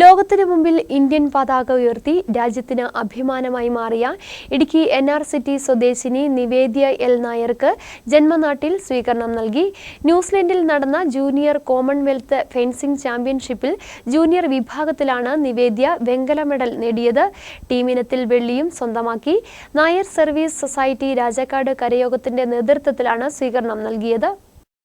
ലോകത്തിനു മുമ്പിൽ ഇന്ത്യൻ പതാക ഉയർത്തി രാജ്യത്തിന് അഭിമാനമായി മാറിയ ഇടുക്കി എൻ ആർ സിറ്റി സ്വദേശിനി നിവേദ്യ എൽ നായർക്ക് ജന്മനാട്ടിൽ സ്വീകരണം നൽകി. ന്യൂസിലൻഡിൽ നടന്ന ജൂനിയർ കോമൺവെൽത്ത് ഫെൻസിംഗ് ചാമ്പ്യൻഷിപ്പിൽ ജൂനിയർ വിഭാഗത്തിലാണ് നിവേദ്യ വെങ്കല മെഡൽ നേടിയത്. ടീമിനത്തിൽ വെള്ളിയും സ്വന്തമാക്കി. നായർ സർവീസ് സൊസൈറ്റി രാജാക്കാട് കരയോഗത്തിന്റെ നേതൃത്വത്തിലാണ് സ്വീകരണം നൽകിയത്.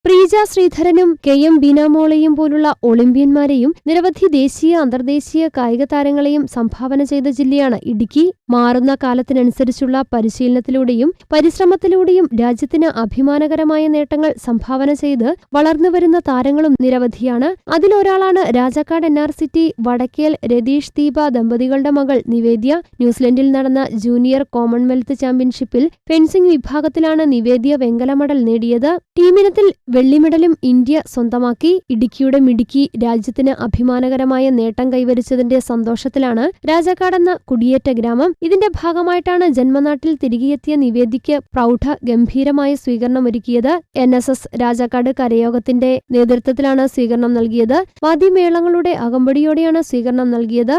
പ്രീജ ശ്രീധരനും കെ എം ബീനാമോളയും പോലുള്ള ഒളിമ്പ്യന്മാരെയും നിരവധി ദേശീയ അന്തർദേശീയ കായിക താരങ്ങളെയും സംഭാവന ചെയ്ത ജില്ലയാണ് ഇടുക്കി. മാറുന്ന കാലത്തിനനുസരിച്ചുള്ള പരിശീലനത്തിലൂടെയും പരിശ്രമത്തിലൂടെയും രാജ്യത്തിന് അഭിമാനകരമായ നേട്ടങ്ങൾ സംഭാവന ചെയ്ത് വളർന്നുവരുന്ന താരങ്ങളും നിരവധിയാണ്. അതിലൊരാളാണ് Rajakkad N R city Vadakkel Ratheesh Deepa ദമ്പതികളുടെ മകൾ നിവേദ്യ. ന്യൂസിലൻഡിൽ നടന്ന ജൂനിയർ കോമൺവെൽത്ത് ചാമ്പ്യൻഷിപ്പിൽ ഫെൻസിംഗ് വിഭാഗത്തിലാണ് നിവേദ്യ വെങ്കല മെഡൽ നേടിയത്. ടീമിനത്തിൽ വെള്ളി മെഡലും ഇന്ത്യ സ്വന്തമാക്കി ഇടുക്കിയുടെ മിടുക്കി രാജ്യത്തിന് അഭിമാനകരമായ നേട്ടം കൈവരിച്ചതിന്റെ സന്തോഷത്തിലാണ് രാജാക്കാടെന്ന കുടിയേറ്റ ഗ്രാമം. ഇതിന്റെ ഭാഗമായിട്ടാണ് ജന്മനാട്ടിൽ തിരികെയെത്തിയ നിവേദിക്ക് പ്രൗഢ ഗംഭീരമായ സ്വീകരണം ഒരുക്കിയത്. എൻ എസ് എസ് രാജാക്കാട് കരയോഗത്തിന്റെ നേതൃത്വത്തിലാണ് സ്വീകരണം നൽകിയത്. വാദിമേളങ്ങളുടെ അകമ്പടിയോടെയാണ് സ്വീകരണം നൽകിയത്.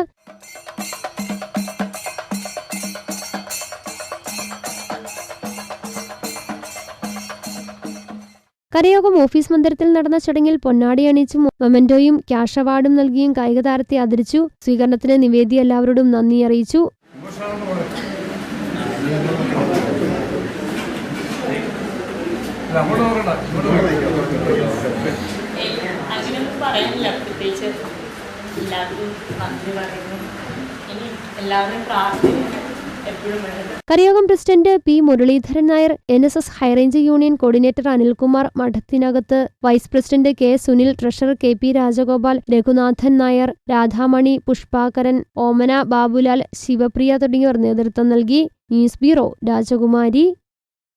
കരയോഗം ഓഫീസ് മന്ദിരത്തിൽ നടന്ന ചടങ്ങിൽ പൊന്നാടി അണിയിച്ചും മൊമെന്റോയും ക്യാഷ് അവാർഡും നൽകിയും കായിക താരത്തെ ആദരിച്ചു. സ്വീകരണത്തിന് നിവേദി എല്ലാവരോടും നന്ദി അറിയിച്ചു. എല്ലാവരും നന്ദി ഇനി എല്ലാവരും പ്രാർത്ഥന കരയോഗം president P Muraleedharan Nair N S S high range union coordinator Anilkumar Madathinakath vice president K Sunil treasurer K P Rajagopal Raghunathan Nair Radhamani Pushpakaran Omana Babulal Sivapriya തുടങ്ങിയവർ നേതൃത്വം നൽകി. ന്യൂസ് ബ്യൂറോ രാജകുമാരി.